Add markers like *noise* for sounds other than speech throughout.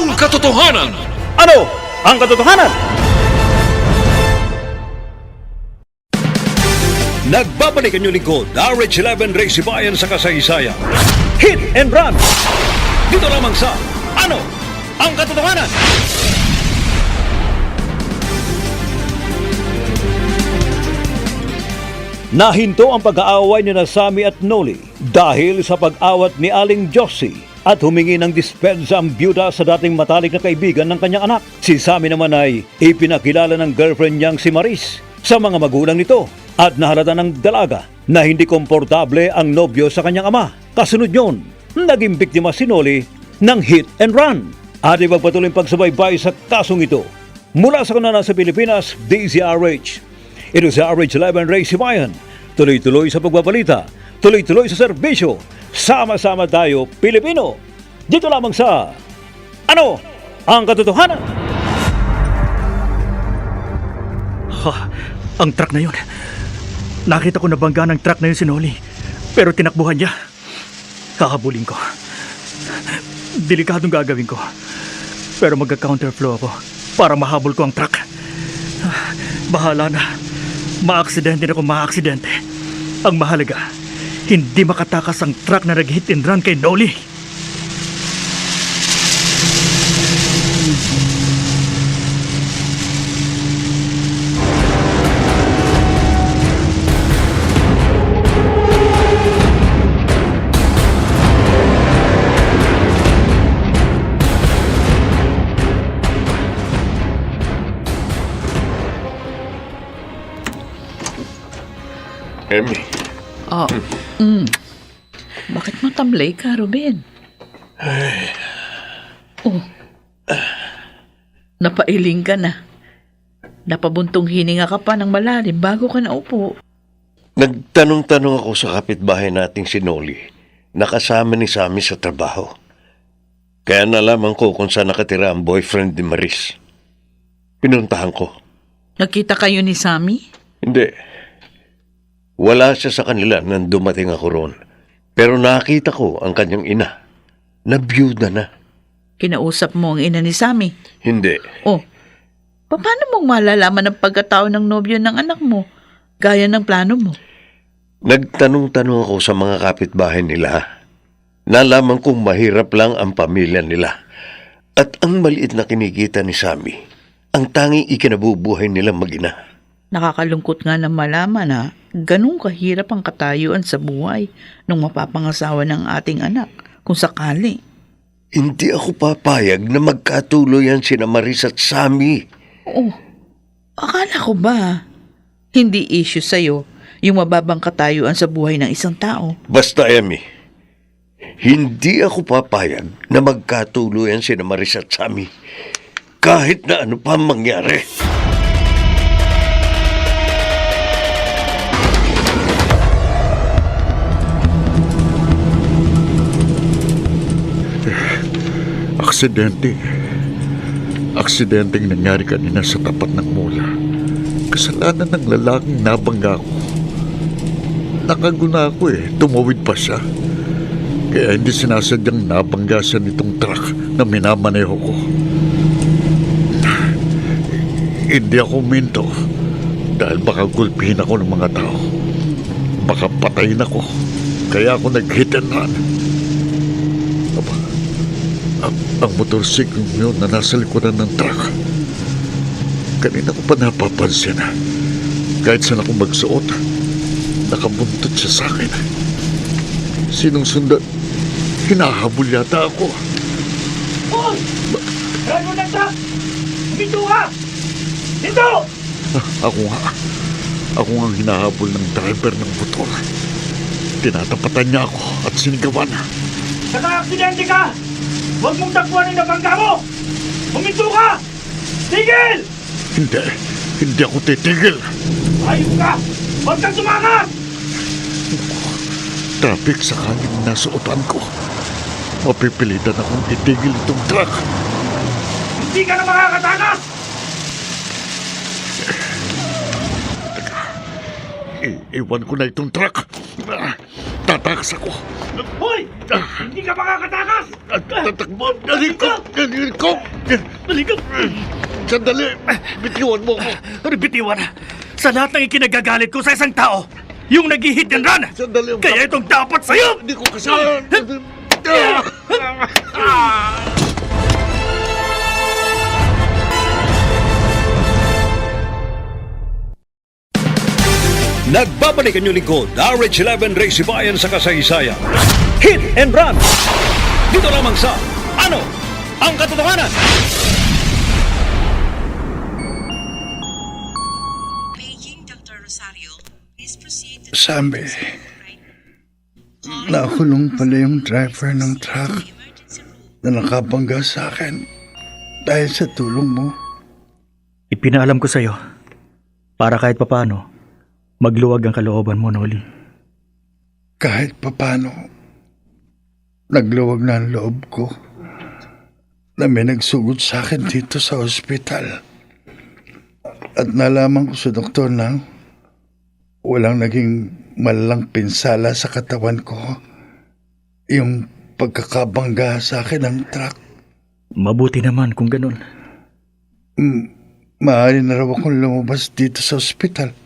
ang katotohanan? Ano ang katotohanan? Nagbabalik ang lingkod, RH11 Ray Sibayan sa kasaysayan. Hit and Run! Dito lamang sa Ano ang katotohanan? Nahinto ang pag-aaway ni Nasami at Noli dahil sa pag-awat ni Aling Josie at humingi ng dispensa ang byuda sa dating matalik na kaibigan ng kanyang anak. Si Sami naman ay ipinakilala ng girlfriend niyang si Maris sa mga magulang nito at nahalata ng dalaga na hindi komportable ang nobyo sa kanyang ama. Kasunod yon, naging biktima si Noli ng hit and run. At ipagpatuloy pagsubaybay sa kasong ito. Mula sa kanana sa Pilipinas, DZRH. Ito sa RH11 Ray Sibayan. Tuloy-tuloy sa pagbabalita, tuloy-tuloy sa serbisyo. Sama-sama tayo, Pilipino. Dito lamang sa Ano ang katotohanan? Ha, ang truck na yun. Nakita ko na bangga ng truck na yun si Noli. Pero tinakbuhan niya. Kahabulin ko. Delikadong gagawin ko. Pero magka-counterflow ako para mahabol ko ang truck. Ah, Bahala na. Maaksidente na kung maaksidente. Ang mahalaga, hindi makatakas ang truck na nag-hit and run kay Noli. Bakit mo tamlay ka, Ruben? Oh. Napailing ka na. Napabuntong hininga ka pa ng malalim bago ka naupo. nagtanong-tanong ako sa kapitbahay nating si Noli na kasama ni Sammy sa trabaho. Kaya nalaman ko kung saan nakatira ang boyfriend ni Maris. Pinuntahan ko. Nagkita kayo ni Sammy? Hindi. Wala siya sa kanila nang dumating ako roon. Pero nakita ko ang kanyang ina. Nabiyuda na. Kinausap mo ang ina ni Sammy. Hindi. Oh. Paano mong malalaman ang pagkatao ng nobyo ng anak mo? Gaya ng plano mo. Nagtanong-tanong ako sa mga kapitbahay nila. Nalaman kong mahirap lang ang pamilya nila. At ang maliit na kinikita ni Sammy, ang tanging ikinabubuhay nilang mag-ina. Nakakalungkot nga na malaman na ganun kahirap ang katayuan sa buhay nung mapapangasawa ng ating anak kung sakali. Hindi ako papayag na magkatuloyan sina Maris at Sammy. Oh, akala ko ba hindi issue sa'yo yung mababang katayuan sa buhay ng isang tao? Basta, Emmy, hindi ako papayag na magkatuloyan sina Maris at Sammy. Kahit na ano pa ang mangyari. Aksidente. Aksidenteng nangyari kanina sa tapat ng mula. Kasalanan ng lalaking nabangga ko. Nakaguna ako eh. Tumawid pa siya. Kaya hindi sinasadyang nabangga siya nitong truck na minamaneho ko. Hindi ako minto dahil baka gulpihin ako ng mga tao. Baka patayin ako. Kaya ako nag-hit and run. Aba, ang, ang motorsiklo yun na nasa likuran ng truck. Kanina ko pa napapansin. Kahit saan ako magsuot, nakabuntot siya sa akin. Sinong sundan? Hinahabol yata ako. Driver ng truck! Dito ka! Dito! Ako nga. Ako nga ang hinahabol ng driver ng motor. Tinatapatan niya ako at sinigawan. Naka-aksidente ka! Huwag mong takbuhan ang nabangga mo! Huminto ka! Tigil! Hindi. Hindi ako titigil. Ayos ka! Huwag kang tumakas! Traffic sa hangin na suotan ko. Mapipilitan akong itigil itong truck. Hindi ka na makakatakas! I- iwan ko na itong truck. Ah, Tatakas ako. Hoy! Hindi ka makakatakas! At tatakbo. Ko. Ko. Dali ka! Sandali. Bitiwan mo ako. Ano bitiwan? Sa lahat ng ikinagagalit ko sa isang tao, yung nag-hit and run! Sandali. Kaya itong dapat sa'yo! Hindi ko kasalanan. *laughs* Ah! Nagbabalik ang lingkod, RH11 Race Bayan sa kasaysayan. Hit and Run! Dito lamang sa Ano ang Katotohanan? Beijing, Dr. Rosario. Please proceed to Sabi, nakulong pala yung driver ng truck na nakabangga sa akin dahil sa tulong mo. Ipinaalam ko sa'yo para kahit papano magluwag ang kalooban mo, Noli. Kahit papano, nagluwag na ang loob ko na may nagsugod sa akin dito sa ospital. At nalaman ko sa doktor na walang naging malalang pinsala sa katawan ko. Yung pagkakabangga sa akin ng truck. Mabuti naman kung ganun. Maaari na raw akong lumabas dito sa ospital.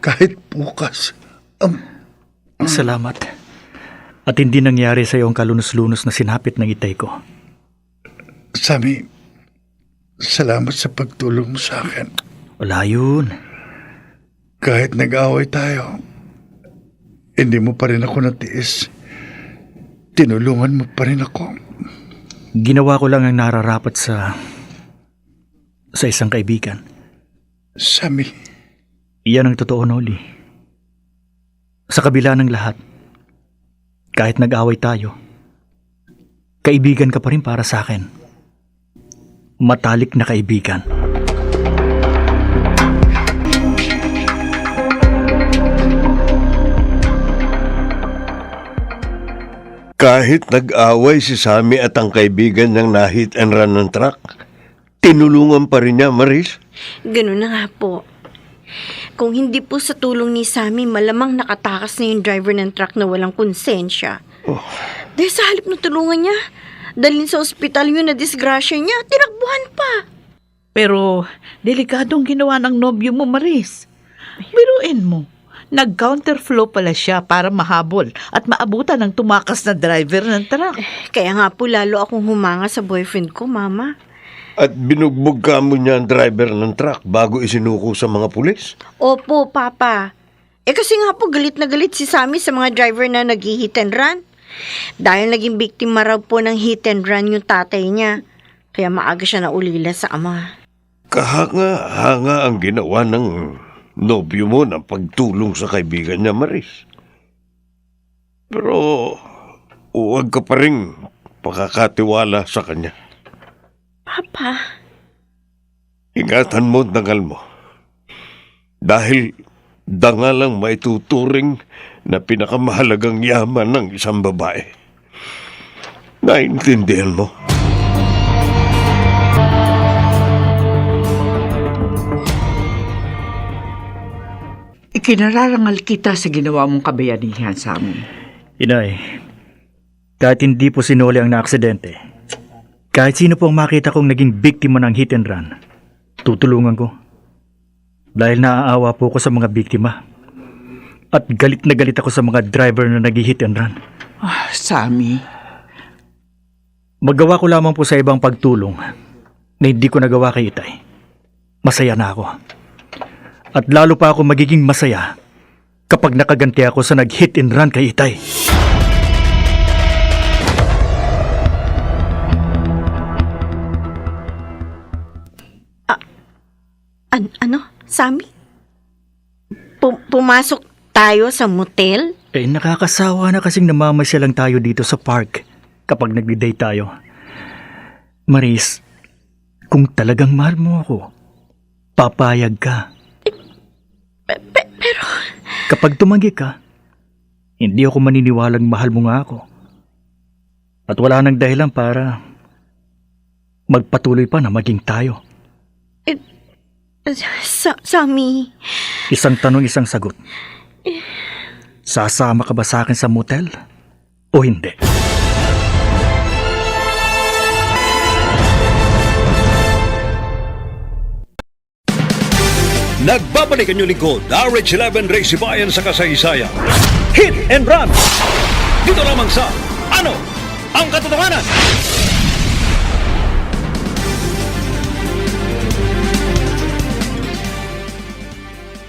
Kahit bukas. Um, Salamat. At hindi nangyari sa'yo ang kalunos-lunos na sinapit ng itay ko. Sami, salamat sa pagtulong mo sa akin. Wala yun. Kahit nag-away tayo, hindi mo pa rin ako natiis. Tinulungan mo pa rin ako. Ginawa ko lang ang nararapat sa... sa isang kaibigan. Sami, Iyan ang totoo, Noli. Sa kabila ng lahat, kahit nag-away tayo, kaibigan ka pa rin para sa akin. Matalik na kaibigan. Kahit nag-away si Sammy at ang kaibigan niyang nahit and run ng truck, tinulungan pa rin niya, Maris. Ganun na nga po. Kung hindi po sa tulong ni Sammy, malamang nakatakas na yung driver ng truck na walang konsensya. Dahil sa halip na tulungan niya, dalhin sa ospital yun na disgrasya niya, tinakbuhan pa. Pero delikadong ginawa ng nobyo mo, Maris. Biruin mo. Nag-counterflow pala siya para mahabol at maabutan ng tumakas na driver ng truck. Kaya nga po lalo akong humanga sa boyfriend ko, mama. At binugbog ka mo niya ang driver ng truck bago isinuko sa mga pulis. Opo, papa. Eh kasi nga po galit na galit si Sammy sa mga driver na nag-hit and run. Dahil naging biktima raw po ng hit and run yung tatay niya. Kaya maaga siya naulila sa ama. Kahanga-hanga ang ginawa ng nobyo mo ng pagtulong sa kaibigan niya, Maris. Pero huwag ka pa rin pakakatiwala sa kanya. Papa, Ingatan mo ang dangal mo. Dahil dangal ang maituturing na pinakamahalagang yaman ng isang babae. Naintindihan mo? Ikinararangal kita sa ginawa mong kabayanihan sa amin. Inay, kahit hindi po sinuli ang naaksidente, kahit sino po ang makita kong naging biktima ng hit and run, tutulungan ko. Dahil naaawa po ko sa mga biktima. At galit na galit ako sa mga driver na nag-hit and run. Ah, Sammy, Magawa ko lamang po sa ibang pagtulong na hindi ko nagawa kay Itay. masaya na ako. At lalo pa ako magiging masaya kapag nakaganti ako sa nag-hit and run kay Itay. An- ano? Sammy? Pu- pumasok tayo sa motel? Eh, nakakasawa na kasing namamasya lang tayo dito sa park kapag nagdi-date tayo. Maris, kung talagang mahal mo ako, papayag ka. pero... Kapag tumanggi ka, hindi ako maniniwalang mahal mo nga ako. At wala nang dahilan para magpatuloy pa na maging tayo. Sa- Sammy, Isang tanong, isang sagot. Sasama ka ba sa akin sa motel? O hindi? Nagbabalik ang lingkod, RH11 Race Bayan sa kasaysayan. Hit and Run! Dito lamang sa Ano ang Katotohanan?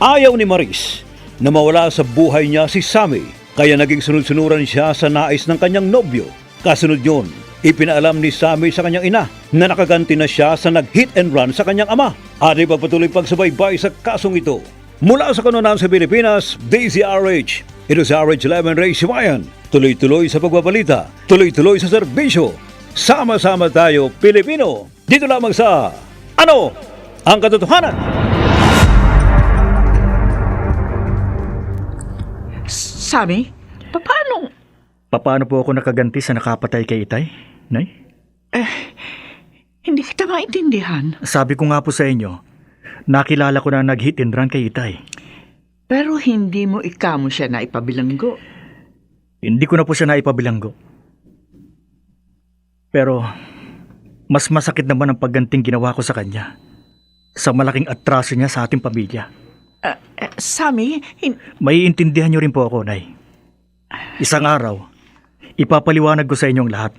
Ayaw ni Maris na mawala sa buhay niya si Sammy kaya naging sunod-sunuran siya sa nais ng kanyang nobyo. Kasunod yun, ipinaalam ni Sammy sa kanyang ina na nakaganti na siya sa nag-hit and run sa kanyang ama at ipagpatuloy pagsubaybay sa kasong ito. Mula sa kanunan sa Pilipinas, DZRH. Ito sa RH11 Ray Sibayan. Tuloy-tuloy sa pagbabalita, tuloy-tuloy sa serbisyo. Sama-sama tayo, Pilipino. Dito lamang sa Ano ang Katotohanan? Sammy, paano? Paano po ako nakaganti sa nakapatay kay Itay? Nay? Hindi kita maintindihan. Sabi ko nga po sa inyo, nakilala ko na nag-hit and run kay Itay. Pero hindi mo ikamo siya na ipabilanggo. Hindi ko na po siya naipabilanggo. Pero, mas masakit naman ang pagganting ginawa ko sa kanya. Sa malaking atraso niya sa ating pamilya. Eh, Sammy, hin- Maiintindihan niyo rin po ako, Nay. Isang araw, ipapaliwanag ko sa inyong lahat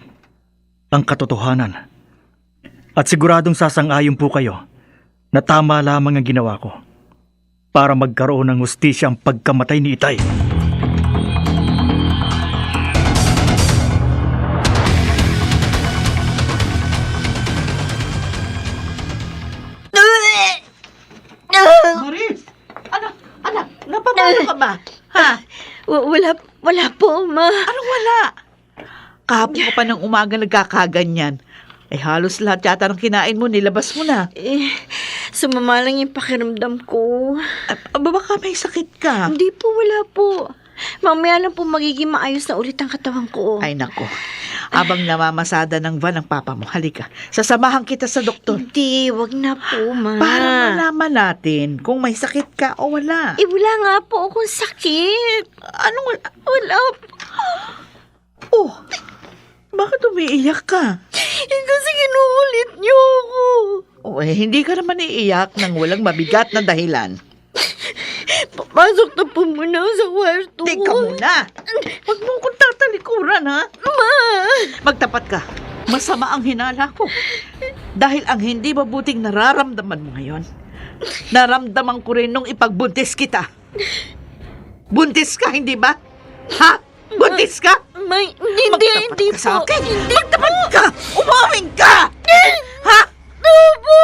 ang katotohanan. At siguradong sasang-ayon po kayo na tama lamang ang ginawa ko para magkaroon ng hustisya ang pagkamatay ni Itay. Wala, wala po, ma. Anong wala? Kahapon ko pa ng umaga nagkakaganyan. Eh halos lahat yata ng kinain mo, nilabas mo na. Eh, sumama lang yung pakiramdam ko. Ah, baka may sakit ka. Hindi po, wala po. Mamaya lang po magiging maayos na ulit ang katawan ko. Ay nako, abang namamasada ng van ng papa mo, halika. Sasamahan kita sa doktor. Hindi, wag na po, ma. Para malaman natin kung may sakit ka o wala. Eh, wala nga po akong sakit. Anong wala? Wala po. Oh, bakit umiiyak ka? Eh, kasi kinukulit niyo ako. Oh, eh, hindi ka naman iiyak nang walang mabigat na dahilan. *laughs* Papasok na po muna ako sa kwarto. Teka muna. Huwag mo kong tatalikuran, ha? Ma! Magtapat ka. Masama ang hinala ko. Dahil ang hindi mabuting nararamdaman mo ngayon, naramdaman ko rin nung ipagbuntis kita. Buntis ka, hindi ba? Ha? Buntis ka? May, hindi, Magtapat hindi ka sa po. akin. Hindi Magtapat ka! Umaming ka! Ha? Opo!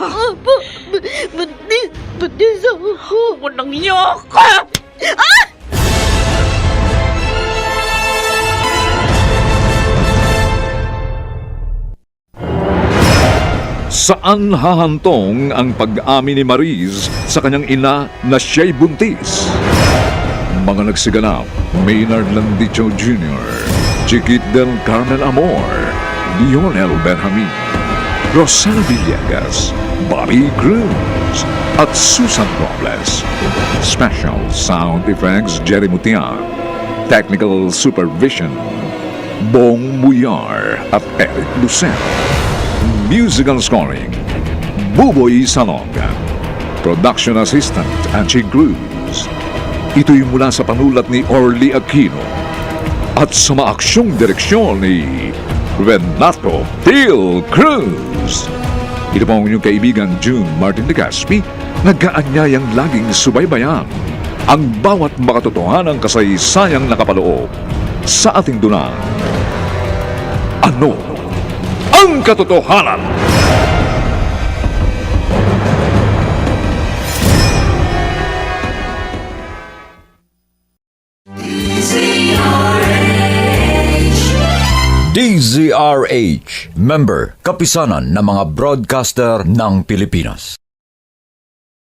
Opo! Bu- Buntis! Buntis ako! Unang yoko! Saan hahantong ang pag-amin ni Mariz sa kanyang ina na siya'y buntis? Mga nagsiganap, Maynard Landicho Jr., Chiquit del Carmel Amor, Lionel Benjamin, Rosana Villegas, Bobby Cruz, at Susan Robles. Special Sound Effects Jerry Mutian. Technical Supervision Bong Muyar at Eric Lucen. Musical Scoring Buboy Salog Production Assistant Angie Cruz Ito'y mula sa panulat ni Orly Aquino at sa maaksyong direksyon ni Renato Phil Cruz. Ito po ang inyong kaibigan June Martin de Caspi, nagkaanyayang laging subaybayan ang bawat makatotohanang kasaysayang nakapaloob sa ating dunang. Ano ang katotohanan. DZRH, member, kapisanan ng mga broadcaster ng Pilipinas.